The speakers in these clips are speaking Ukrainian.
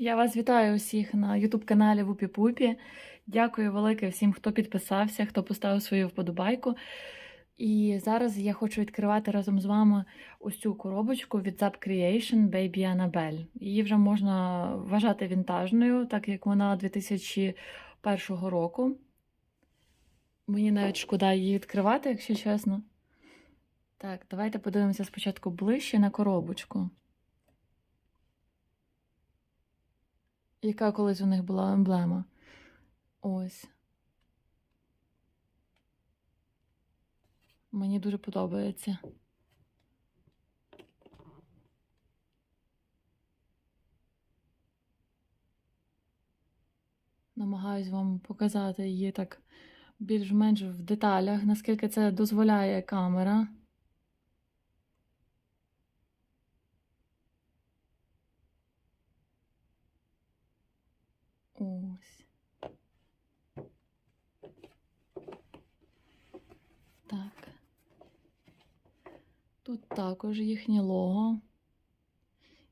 Я вас вітаю усіх на Ютуб-каналі Вупі Пупі. Дякую велике всім, хто підписався, хто поставив свою вподобайку. І зараз я хочу відкривати разом з вами ось цю коробочку від Zap Creation Baby Annabelle. Її вже можна вважати вінтажною, так як вона 2001 року. Мені навіть шкода її відкривати, якщо чесно. Так, давайте подивимося спочатку ближче на коробочку. Яка колись у них була емблема? Ось. Мені дуже подобається. Намагаюсь вам показати її так більш-менш в деталях, наскільки це дозволяє камера. Ось. Так. Тут також їхнє лого.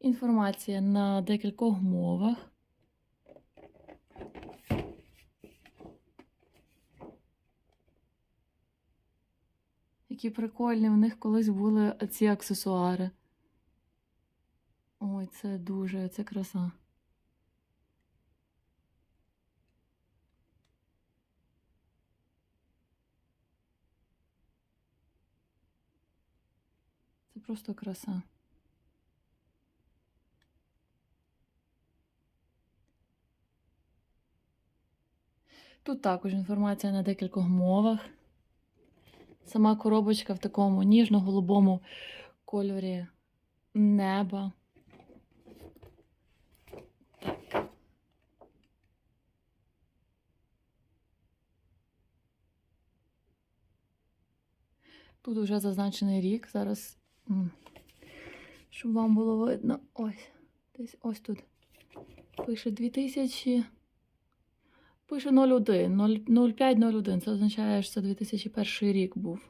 Інформація на декількох мовах. Які прикольні, в них колись були ці аксесуари. Ой, це дуже, це краса. Просто краса. Тут також інформація на декількох мовах. Сама коробочка в такому ніжно-голубому кольорі неба. Так. Тут вже зазначений рік. Зараз, щоб вам було видно. Ось. Десь ось тут. Пише 2000. Пише 01, 0501. Це означає, що це 2001 рік був.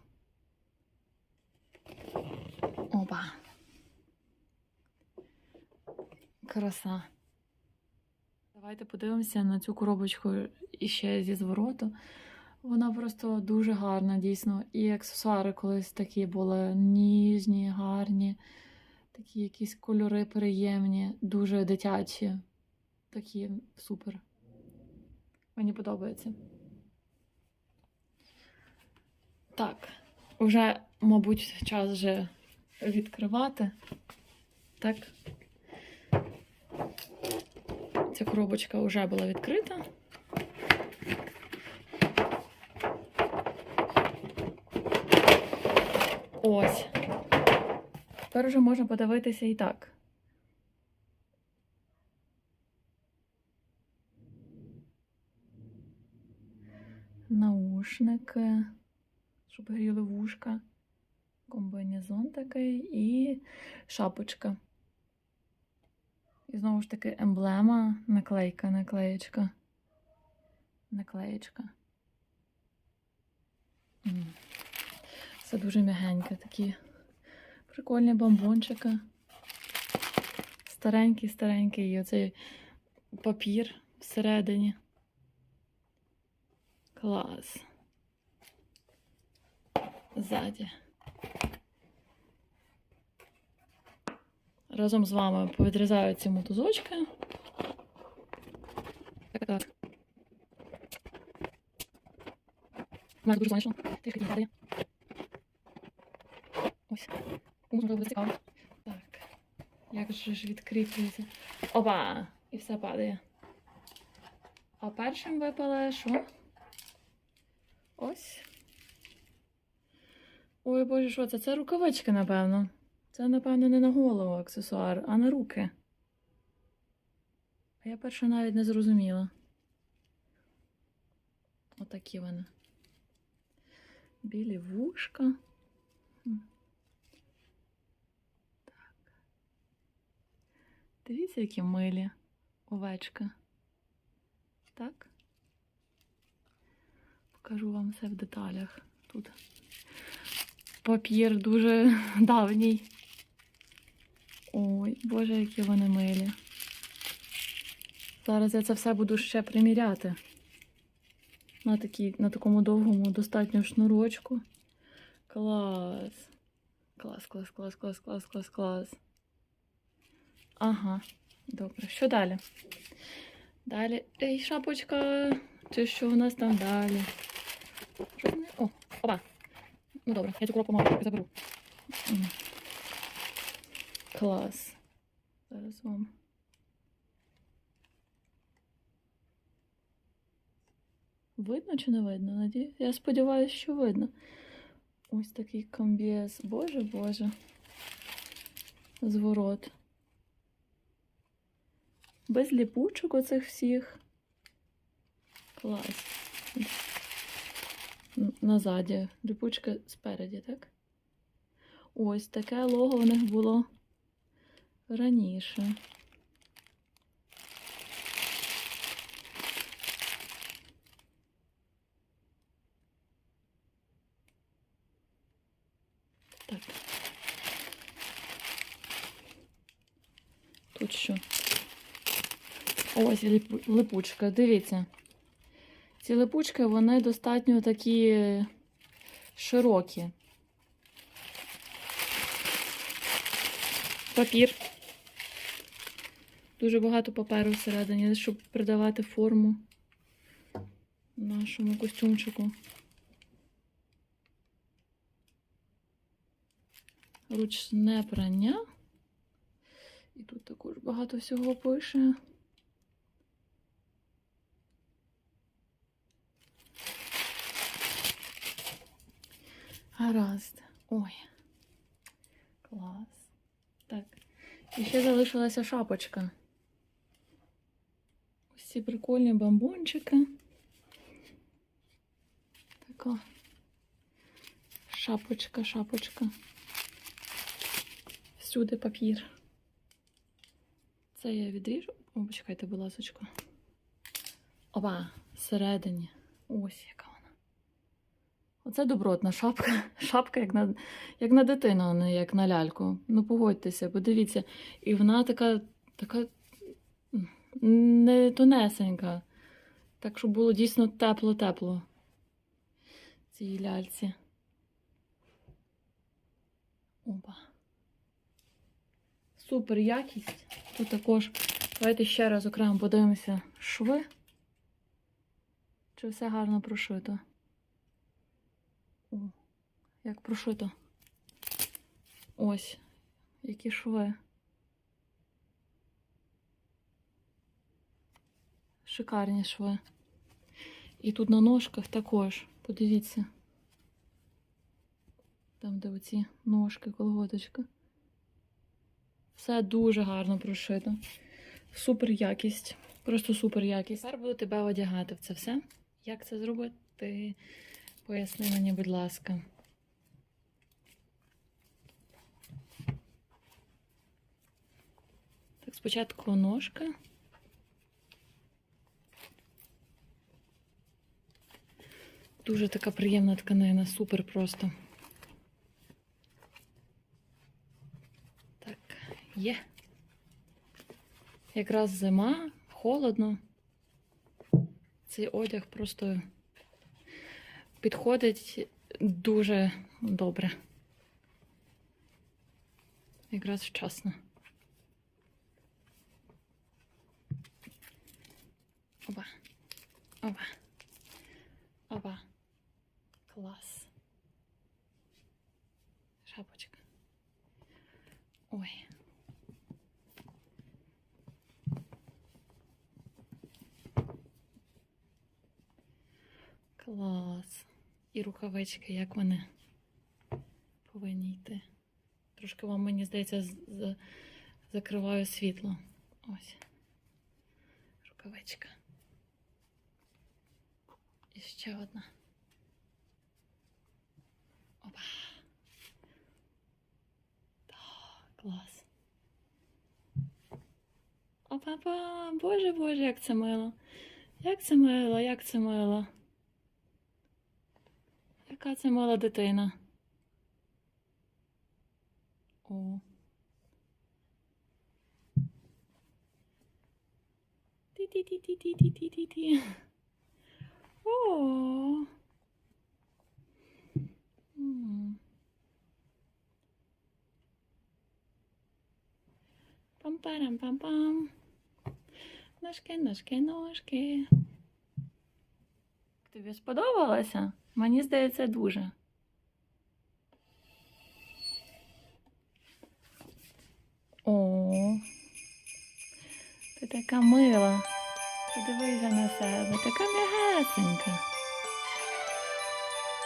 Опа. Краса. Давайте подивимося на цю коробочку іще зі звороту. Вона просто дуже гарна, дійсно. І аксесуари колись такі були ніжні, гарні, такі якісь кольори приємні, дуже дитячі. Такі супер. Мені подобається. Так, вже, мабуть, час вже відкривати. Так. Ця коробочка вже була відкрита. Ось. Тепер вже можна подивитися і так. Наушники, щоб гріли вушка, комбінезон такий і шапочка. І знову ж таки емблема, наклейка, наклеєчка. Наклеєчка. Це дуже м'ягеньке, такі прикольні бомбончики. Старенький, старенький, і оцей папір всередині. Клас. Ззаді. Разом з вами повідрізаю ці мотузочки. Так, мене дуже сонячно. Падає. Ось. Буде цікаво. Так. Як же ж відкріплюється? Опа! І все падає. А першим випало що? Ось. Ой, боже, що це? Це рукавички, напевно. Це, напевно, не на голову аксесуар, а на руки. А я перше навіть не зрозуміла. Отакі вони. Білі вушка. М. Так. Дивіться, які милі овечка. Так. Покажу вам все в деталях. Тут папір дуже давній. Ой, боже, які вони милі. Зараз я це все буду ще приміряти. На, такій, на такому довгому достатньо шнурочку. Клас. Клас, клас, клас, клас, клас, клас, клас. Ага, добре. Що далі? Далі. Ей, шапочка. Чи що у нас там далі? О, опа. Ну добре, я цю коробку мало заберу. Клас. Зараз вам. Видно чи не видно? Наді... Я сподіваюся, що видно. Ось такий комбіз. Боже Боже. Зворот. Без ліпучок оцих всіх. Клас. Назаді. Ліпучка спереді, так? Ось таке лого в них було раніше. Так. Тут що? Ось липучка. Дивіться. Ці липучки, вони достатньо такі широкі. Папір. Дуже багато паперу всередині, щоб придавати форму нашому костюмчику. Ручне прання. І тут також багато всього пише. Гаразд. Ой. Клас. Так. І ще залишилася шапочка. Ось ці прикольні бамбончики. Така. Шапочка, шапочка. Всюди папір. Це я відріжу. О, почекайте, будь ласочка. Опа, всередині. Ось яка. Оце добротна шапка. Шапка як на, як на дитину, а не як на ляльку. Ну, погодьтеся, подивіться. І вона така, така не тонесенька. Так, щоб було дійсно тепло-тепло. Цій ляльці. Опа. Супер якість. Тут також. Давайте ще раз окремо подивимося шви. Чи все гарно прошито? О, як прошито. Ось, які шви. Шикарні шви. І тут на ножках також, подивіться. Там, де оці ножки, колготочка. Все дуже гарно прошито. Супер якість. Просто супер якість. Тепер буду тебе одягати в це все. Як це зробити? Поясни мені, будь ласка. Так, спочатку ножка. Дуже така приємна тканина, супер просто. Так, є. Якраз зима, холодно. Цей одяг просто підходить дуже добре. Якраз вчасно. Опа. Опа. Опа. Клас. Шапочка. Ой. Клас. І рукавички, як вони повинні йти. Трошки вам, мені здається, закриваю світло. Ось. Рукавичка. І ще одна. Опа. Так, клас. Опа-па, боже, боже, як це мило. Як це мило, як це мило. Яка це мила дитина. О. Ті-ті-ті-ті-ті-ті-ті-ті. О. М. Пам-парам-пам-пам. Ножки, ножки, ножки. Тобі сподобалося? Мені здається, дуже. О, ти така мила. Подивися на себе, така м'ягесенька.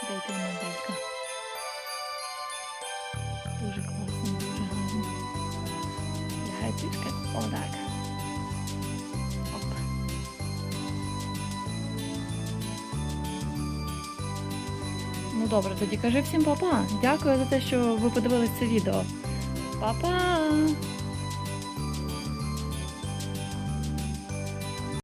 Де ти моделька? Дуже класно, дуже гарно. Лягай. Отак. Оп. Добре, тоді кажи всім па-па. Дякую за те, що ви подивились це відео. Па-па!